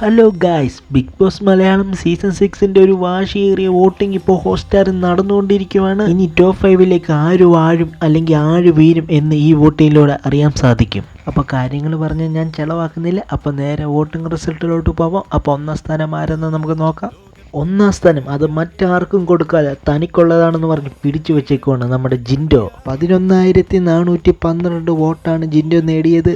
Hello guys big boss Malayalam season സിക്സിന്റെ ഒരു വാശിയേറിയ voting ഇപ്പോൾ ഹോട്ട്സ്റ്റാറിൽ നടന്നുകൊണ്ടിരിക്കുകയാണ് ഇനി ടോപ്പ് ഫൈവിലേക്ക് ആര് വാഴും അല്ലെങ്കിൽ ആര് വീരും എന്ന് ഈ വോട്ടിങ്ങിലൂടെ അറിയാൻ സാധിക്കും. അപ്പോൾ കാര്യങ്ങൾ പറഞ്ഞ് ഞാൻ ചിലവാക്കുന്നില്ല. അപ്പോൾ നേരെ വോട്ടിംഗ് റിസൾട്ടിലോട്ട് പോവാം. അപ്പോൾ ഒന്നാം സ്ഥാനം ആരെന്ന് നമുക്ക് നോക്കാം. ഒന്നാം സ്ഥാനം അത് മറ്റാർക്കും കൊടുക്കാതെ തനിക്കുള്ളതാണെന്ന് പറഞ്ഞ് പിടിച്ചു വെച്ചേക്കുവാണ് നമ്മുടെ ജിൻഡോ. പതിനൊന്നായിരത്തി നാനൂറ്റി പന്ത്രണ്ട് വോട്ടാണ് ജിൻഡോ നേടിയത്.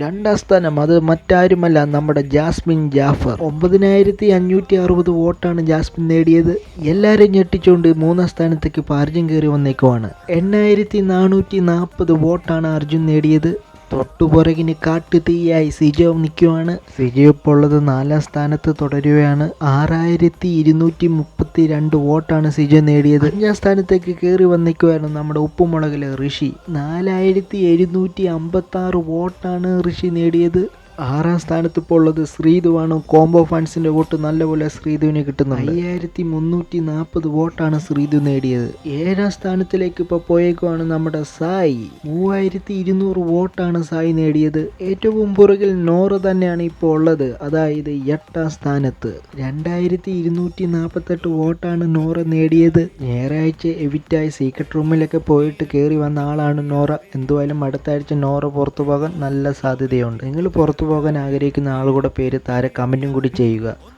രണ്ടാം സ്ഥാനം അത് മറ്റാരുമല്ല നമ്മുടെ ജാസ്മിൻ ജാഫർ. ഒമ്പതിനായിരത്തി അഞ്ഞൂറ്റി അറുപത് വോട്ടാണ് ജാസ്മിൻ നേടിയത്. എല്ലാവരും ഞെട്ടിച്ചുകൊണ്ട് മൂന്നാം സ്ഥാനത്തേക്ക് പാർജ്യം കയറി വന്നേക്കുവാണ്. എണ്ണായിരത്തി നാനൂറ്റി നാൽപ്പത് വോട്ടാണ് അർജുൻ നേടിയത്. തൊട്ടുപുറകിന് കാട്ടു തീയായി സിജോ നിൽക്കുവാണ് സിജോ ഇപ്പോൾ ഉള്ളത് നാലാം സ്ഥാനത്ത് തുടരുകയാണ്. ആറായിരത്തി ഇരുന്നൂറ്റി മുപ്പത്തി രണ്ട് വോട്ടാണ് സിജോ നേടിയത്. അഞ്ചാം സ്ഥാനത്തേക്ക് കയറി വന്നിരിക്കുകയാണ് നമ്മുടെ ഉപ്പുമുളകിലെ ഋഷി. നാലായിരത്തി എഴുന്നൂറ്റി അമ്പത്തി ആറ് വോട്ടാണ് ഋഷി നേടിയത്. ആറാം സ്ഥാനത്ത് ഇപ്പോൾ ഉള്ളത് ശ്രീധുവാണ് കോംബോ ഫണ്ട്സിന്റെ വോട്ട് നല്ലപോലെ ശ്രീധുവിന് കിട്ടുന്നുണ്ട്. അയ്യായിരത്തി മുന്നൂറ്റി നാൽപ്പത് വോട്ടാണ് ശ്രീധു നേടിയത്. ഏഴാം സ്ഥാനത്തിലേക്ക് ഇപ്പോൾ പോയേക്കുവാണ് നമ്മുടെ സായി. മൂവായിരത്തി ഇരുന്നൂറ് വോട്ടാണ് സായി നേടിയത്. ഏറ്റവും പുറകിൽ നോറ തന്നെയാണ് ഇപ്പോൾ ഉള്ളത്. അതായത് എട്ടാം സ്ഥാനത്ത്. രണ്ടായിരത്തി ഇരുന്നൂറ്റി നാൽപ്പത്തെട്ട് വോട്ടാണ് നോറ നേടിയത്. ഞായറാഴ്ച എവിറ്റായി സീക്രട്ട് റൂമിലൊക്കെ പോയിട്ട് കയറി വന്ന ആളാണ് നോറ. എന്തുവായാലും അടുത്ത ആഴ്ച നോറ പുറത്തു പോകാൻ നല്ല സാധ്യതയുണ്ട്. നിങ്ങൾ പുറത്തു പോകാൻ ആഗ്രഹിക്കുന്ന ആളുകളുടെ പേര് താഴെ കമന്റും കൂടി ചെയ്യുക.